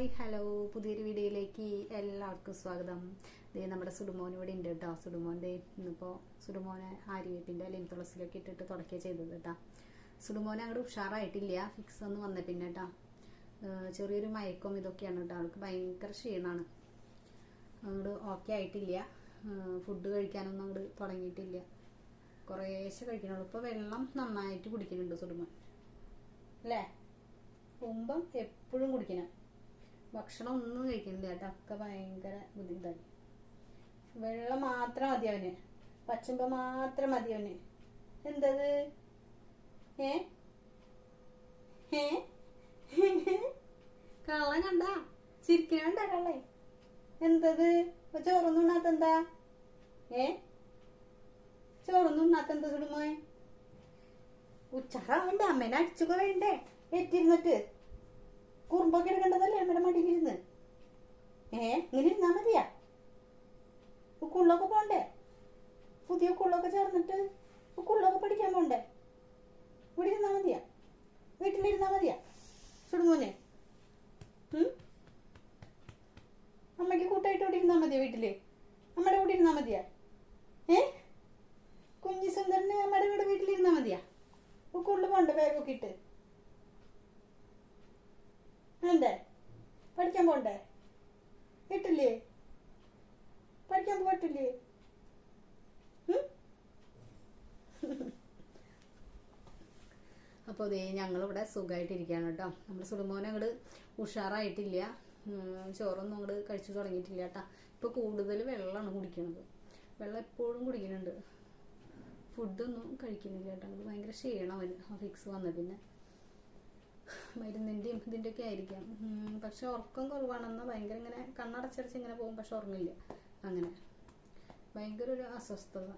Hi hello. പുതിയൊരു വീഡിയോയിലേക്ക് എല്ലാവർക്കും സ്വാഗതം. ദേ നമ്മുടെ സുഡുമോൻ ഇവിടെ ഉണ്ട് കേട്ടോ സുഡുമോൻ ദേ ഇന്നിപ്പോൾ സുഡുമോനെ ആര്യവേപ്പിന്റെ അല്ലെങ്കിൽ തുളസിലൊക്കെ ഇട്ടിട്ട് തുടക്കുക ചെയ്തത് കേട്ടോ സുഡുമോൻ അങ്ങോട്ട് ഉഷാറായിട്ടില്ല. ഫിക്സ് ഒന്ന് വന്ന പിന്നെ കേട്ടോ ചെറിയൊരു മയക്കം ഇതൊക്കെയാണ് കേട്ടോ അവൾക്ക് ഭയങ്കര ക്ഷീണമാണ് അങ്ങോട്ട് ഓക്കെ ആയിട്ടില്ല. ഫുഡ് കഴിക്കാനൊന്നും അങ്ങോട്ട് തുടങ്ങിയിട്ടില്ല. കുറേശ്ശെ കഴിക്കണുള്ളൂ. ഇപ്പോൾ വെള്ളം നന്നായിട്ട് കുടിക്കുന്നുണ്ട് സുഡുമോൻ അല്ലേ? കുമ്പം എപ്പോഴും കുടിക്കണം. ഭക്ഷണം ഒന്നും കഴിക്കുന്നില്ല കേട്ടോ. ഒക്കെ ഭയങ്കര ബുദ്ധിമുട്ടായി വെള്ളം മാത്രം മതി അവന്. പച്ചുമ്പ മാത്രം മതി അവന്. എന്തത്? ഏ? ഏ? കള്ളൻ കണ്ട? ചിരിക്കണ്ട കള്ളേ എന്തത്? ചോറൊന്നും ഉണ്ണാത്തെന്താ ഏ? ചോറൊന്നും ഉണ്ണാത്തെന്താ സുടുമോയ് അവന്റെ അമ്മേനെ അടിച്ചു വേണ്ടേ എത്തിരുന്നിട്ട് കുറുമ്പൊക്കെ എടുക്കേണ്ടതല്ലേ അമ്മയുടെ മടിയിലിരുന്ന് ഏ ഇങ്ങനെ ഇരുന്നാ മതിയാ ഉക്കുള്ളൊക്കെ പോണ്ടേ? പുതിയ കുള്ളൊക്കെ ചേർന്നിട്ട് കുള്ളൊക്കെ പഠിക്കാൻ പോണ്ടേ? ഇവിടെ ഇരുന്നാ മതിയാ. വീട്ടിലിരുന്നാ മതിയാ. ചുടുമോനെ ഉം? അമ്മയ്ക്ക് കൂട്ടായിട്ട് ഇവിടെ ഇരുന്നാ മതിയാ വീട്ടിൽ. അമ്മയുടെ കൂടെ ഇരുന്നാ മതിയാ. ഏ? കുഞ്ഞി സുന്ദരന് അമ്മയുടെ കൂടെ വീട്ടിലിരുന്നാ മതിയാ. ഉക്കുള്ളു പോണ്ടേ ബാഗൊക്കെ ഇട്ട്? വേണ്ടേ? പഠിക്കാൻ പോണ്ടേ? ഇട്ടില്ലേ? പഠിക്കാൻ പോയിട്ടില്ലേ? അപ്പോൾ ദേ ഞങ്ങളിവിടെ സുഖമായിട്ടിരിക്കുകയാണ് കേട്ടോ. നമ്മുടെ സുളിമോനെ അങ്ങോട്ട് ഉഷാറായിട്ടില്ല. ചോറൊന്നും അങ്ങോട്ട് കഴിച്ചു തുടങ്ങിയിട്ടില്ല കേട്ടോ. ഇപ്പോൾ കൂടുതൽ വെള്ളമാണ് കുടിക്കുന്നത് വെള്ളം എപ്പോഴും കുടിക്കുന്നുണ്ട്. ഫുഡൊന്നും കഴിക്കുന്നില്ല കേട്ടോ. അത് ഭയങ്കര ക്ഷീണം അവന്. ഫിക്സ് വന്ന പിന്നെ മരുന്നിന്റെയും ഇതിന്റെയൊക്കെ ആയിരിക്കാം. പക്ഷെ ഉറക്കം കുറവാണെന്ന് ഭയങ്കര ഇങ്ങനെ കണ്ണടച്ചടച്ച് ഇങ്ങനെ പോകും. പക്ഷെ ഉറങ്ങില്ല. അങ്ങനെ. ഭയങ്കര ഒരു അസ്വസ്ഥത.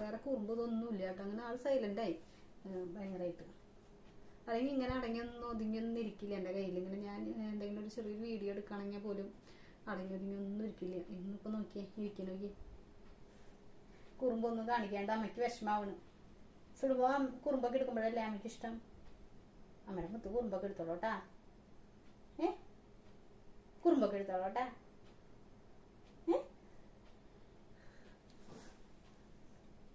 വേറെ കുറുമ്പതൊന്നുമില്ല കേട്ടോ. അങ്ങനെ ആൾ സൈലന്റായി ഭയങ്കരമായിട്ട് അല്ലെങ്കിൽ ഇങ്ങനെ അടങ്ങിയൊന്നും ഒതുങ്ങിയൊന്നും ഇരിക്കില്ല എന്റെ കയ്യിൽ. ഇങ്ങനെ ഞാൻ എന്തെങ്കിലും ഒരു ചെറിയ വീഡിയോ എടുക്കുകയാണെങ്കിൽ പോലും അടങ്ങി ഒതുങ്ങിയൊന്നും ഇരിക്കില്ല. ഇന്നിപ്പോൾ നോക്കിയേ ഇരിക്കാൻ നോക്കി കുറുമ്പൊന്നും കാണിക്കാണ്ട് അമ്മയ്ക്ക് വിഷമാവണ്. സുടുമ്പോ കുറുമ്പൊക്കെ എടുക്കുമ്പോഴല്ലേ അമ്മയ്ക്ക് ഇഷ്ടം? അമ്മയുടെ മുത്ത് കുറുമ്പൊക്കെ എടുത്തോളൂട്ടാ ഏ? കുറുമ്പൊക്കെ എടുത്തോളൂട്ടാ